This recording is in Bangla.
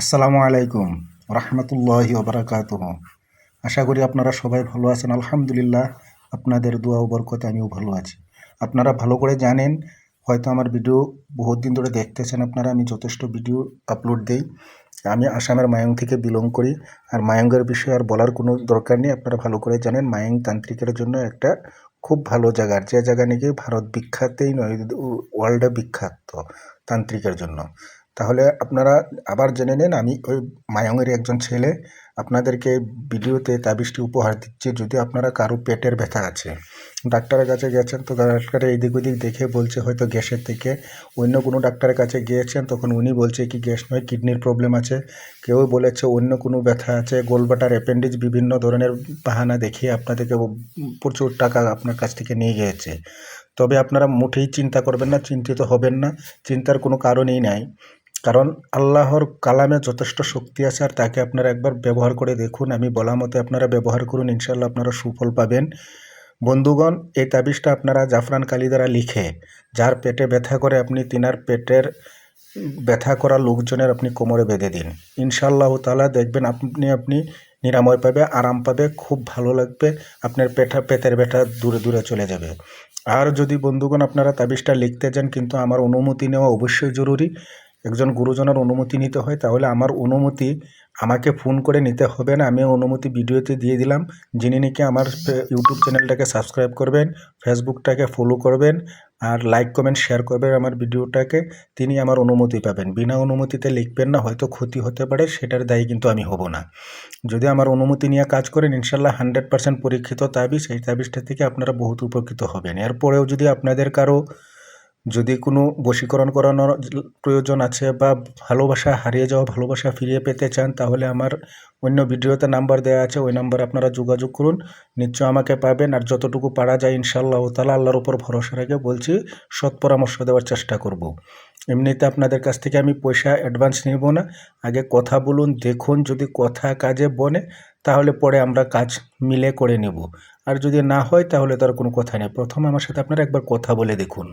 আসসালামু আলাইকুম, রহমতুল্লাহি ওবরাকাতুহ আশা করি আপনারা সবাই ভালো আছেন, আলহামদুলিল্লাহ। আপনাদের দোয়া বরকতে আমিও ভালো আছি। আপনারা ভালো করে জানেন, হয়তো আমার ভিডিও বহুত দিন ধরে দেখতেছেন আপনারা, আমি যথেষ্ট ভিডিও আপলোড দিই। আমি আসামের মায়ং থেকে বিলং করি, আর মায়ঙ্গের বিষয়ে আর বলার কোনো দরকার নেই। আপনারা ভালো করে জানেন, মায়ং তান্ত্রিকের জন্য একটা খুব ভালো জায়গা। যে জায়গা নাকি ভারত বিখ্যাতেই নয় ওয়ার্ল্ডে বিখ্যাত তান্ত্রিকের জন্য। তাহলে আপনারা আবার জেনে নেন, আমি ওই মায়ঙের একজন ছেলে, আপনাদেরকে ভিডিওতে তাবিজটি উপহার দিচ্ছি, যদি আপনারা কারও পেটের ব্যথা আছে। ডাক্তারের কাছে গেছেন, তো ডাক্তার এইদিক ওদিক দেখে বলছে, হয়তো গ্যাসের থেকে অন্য কোনো ডাক্তারের কাছে গিয়েছেন, তখন উনি বলছে কি, গ্যাস নয়, কিডনির প্রবলেম আছে। কেউ বলেছে, অন্য কোনো ব্যথা আছে, গোলবাটার অ্যাপেন্ডিক্স বিভিন্ন ধরনের বাহানা দেখিয়ে আপনাদেরকে প্রচুর টাকা আপনার কাছ থেকে নিয়ে গিয়েছে। তবে আপনারা মোটেই চিন্তা করবেন না, চিন্তিত হবেন না, চিন্তার কোনো কারণই নাই। কারণ আল্লাহর কালামে যথেষ্ট শক্তি আছে আর তাকে আপনারা একবার ব্যবহার করে দেখুন। আমি বলা মতে আপনারা ব্যবহার করুন ইনশাল্লাহ আপনারা সুফল পাবেন। বন্ধুগণ, এই তাবিজটা আপনারা জাফরান কালি দ্বারা লিখে, যার পেটে ব্যথা করে আপনি তিনার পেটের ব্যথা করা লোকজনের আপনি কোমরে বেঁধে দিন। ইনশাল্লাহ তালা দেখবেন আপনি আপনি নিরাময় পাবে, আরাম পাবে, খুব ভালো লাগবে, আপনার পেটা, পেটের ব্যথা দূরে দূরে চলে যাবে। আর যদি বন্ধুগণ আপনারা তাবিজটা লিখতে যান, কিন্তু আমার অনুমতি নেওয়া অবশ্যই জরুরি। একজন গুরুজনের অনুমতি নিতে হয়, তাহলে আমার অনুমতি আমাকে ফোন করে নিতে হবে না। আমি অনুমতি ভিডিওতে দিয়ে দিলাম। যিনি নাকি আমার ইউটিউব চ্যানেলটাকে সাবস্ক্রাইব করবেন, ফেসবুকটাকে ফলো করবেন আর লাইক, কমেন্ট, শেয়ার করবেন আমার ভিডিওটাকে, তিনি আমার অনুমতি পাবেন। বিনা অনুমতিতে লিখবেন না, হয়তো ক্ষতি হতে পারে, সেটার দায়ী কিন্তু আমি হব না। যদি আমার অনুমতি নিয়ে কাজ করেন ইনশাল্লাহ হান্ড্রেড পার্সেন্ট পরীক্ষিত তাবিজ সেই তাবিজটা থেকে আপনারা বহুত উপকৃত হবেন। এরপরেও যদি আপনাদের কারও যদি কোনো বশীকরণ করানোর প্রয়োজন আছে বা ভালোবাসা হারিয়ে যাওয়া, ভালোবাসা ফিরিয়ে পেতে চান, তাহলে আমার অন্য ভিডিওতে নাম্বার দেওয়া আছে। ওই নাম্বারে আপনারা যোগাযোগ করুন। নিশ্চয় আমাকে পাবেন। আর যতটুকু পারা যায় ইনশাল্লাহ তালা আল্লাহর উপর ভরসা রেখে বলছি, সৎ পরামর্শ দেওয়ার চেষ্টা করব। এমনিতে আপনাদের কাছ থেকে আমি পয়সা অ্যাডভান্স নিব না। আগে কথা বলুন, দেখুন, যদি কথা কাজে বনে, তাহলে পরে আমরা কাজ মিলে করে নেব। আর যদি না হয়, তাহলে তার কোনো কথা নেই। প্রথমে আমার সাথে আপনারা একবার কথা বলে দেখুন।